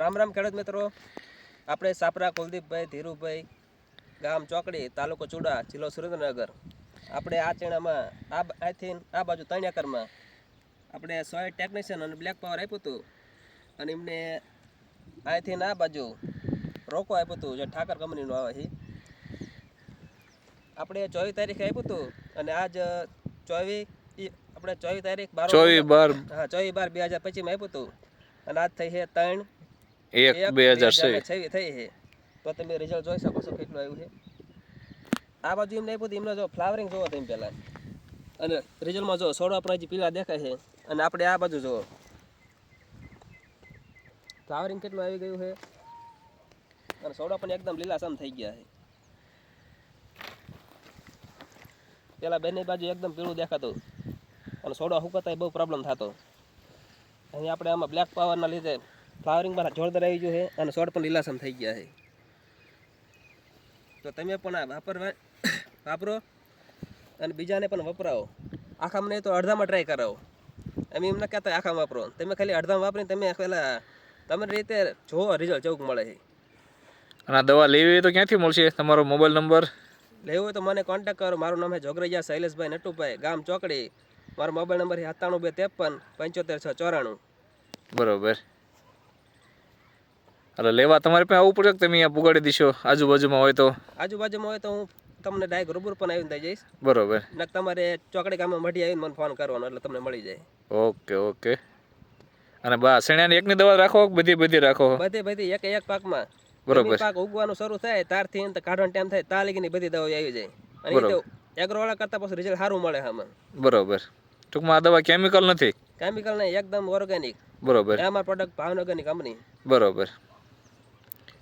રામ રામ ખેડૂત મિત્રો. આપણે સાપરા કુલદીપભાઈ ધીરુભાઈ ગામ ચોકડી તાલુકો ચુડા જિલ્લો સુરેન્દ્રનગર. આપણે આ ચેણામાં આ અહીંથી આ બાજુ ત્રણ એકરમાં આપણે સોય ટેકનિશિયન અને બ્લેક પાવર આપ્યું હતું. અને એમને અહીંથી આ બાજુ રોકો આપ્યું હતું જે ઠાકર કંપનીનું આવે છે. આપણે ચોવીસ તારીખે આપ્યું હતું અને આજ ચોવીસ આપણે ચોવીસ તારીખ બાર ચોવીસ બાર. હા ચોવીસ બાર બે હજાર પચીસમાં આપ્યું હતું. અને આજ થઈ છે ત્રણ એક બે હજાર થઈ છે. તો તમે રિઝલ્ટ જોઈ શકો છો કેટલું આવ્યું છે. આ બાજુ એમને આપ્યું એમને જો ફ્લાવરિંગ જોવો તમે પહેલાં. અને રિઝલ્ટમાં જો સોડા પણ હજી પીલા દેખાય છે અને આપણે આ બાજુ જોવો. ફ્લાવરિંગ કેટલું આવી ગયું છે? અને સોડા પણ એકદમ લીલાસમ થઈ ગયા છે. પેલા બેની બાજુ એકદમ પીળું દેખાતું. અને સોડા હુકતા બહુ પ્રોબ્લેમ થતો. અહીં આપણે આમાં બ્લેક પાવરના લીધે ફ્લાવરિંગ પણ જોરદાર આવી ગયું છે અને છોડ પણ લીલાસમ થઈ ગયા છે. તો તમે પણ આ વાપરવા વાપરો અને બીજાને પણ વપરાવો. આખામાં નહીં તો અડધામાં ટ્રાય કરાવો. અમે એમ ના કહેતા આખા વાપરો. તમે ખાલી અડધામાં વાપરીને તમે પહેલાં તમારી રીતે જો રિઝલ્ટ ચૌક મળે છે. અને આ દવા લેવી હોય તો ક્યાંથી મળશે? તમારો મોબાઈલ નંબર? લેવો હોય તો મને કોન્ટેક્ટ કરો. મારું નામ છે જોગરૈયા શૈલેષભાઈ નટુભાઈ ગામ ચોકડી. મારો મોબાઈલ નંબર છે સત્તાણું બે ત્રેપન પંચોતેર છ ચોરાણું. બરોબર. એટલે લેવા તમારે પાસે આવવું પડશે કે તમે અહીંયા પુગાડી દીશો? આજુબાજુમાં હોય તો. આજુબાજુમાં હોય તો હું તમને ડાયરેક્ટ રૂબરૂ પણ આવીને દઈ જઈશ. બરોબર. ને તમારે ચોકડી ગામે મઢી આવીને મને ફોન કરવાનો એટલે તમને મળી જાય. Okay okay. અને બા શેણાની એકની દવા રાખો બધી બધી રાખો? બધે બધી એક એક પાકમાં. બરોબર. પાક ઉગવાનું શરૂ થાય તારથી તો કાઢવાનો ટાઈમ થાય તાર લગીની બધી દવા આવી જાય. અને એગ્રોવાળા કરતા પછી રિઝલ્ટ સારું મળે આમાં. બરોબર. ટૂંકમાં આ દવા કેમિકલ નથી? કેમિકલ નહીં એકદમ ઓર્ગેનિક બરોબર. અમારા પ્રોડક્ટ ભાવનગરની કંપની બરોબર.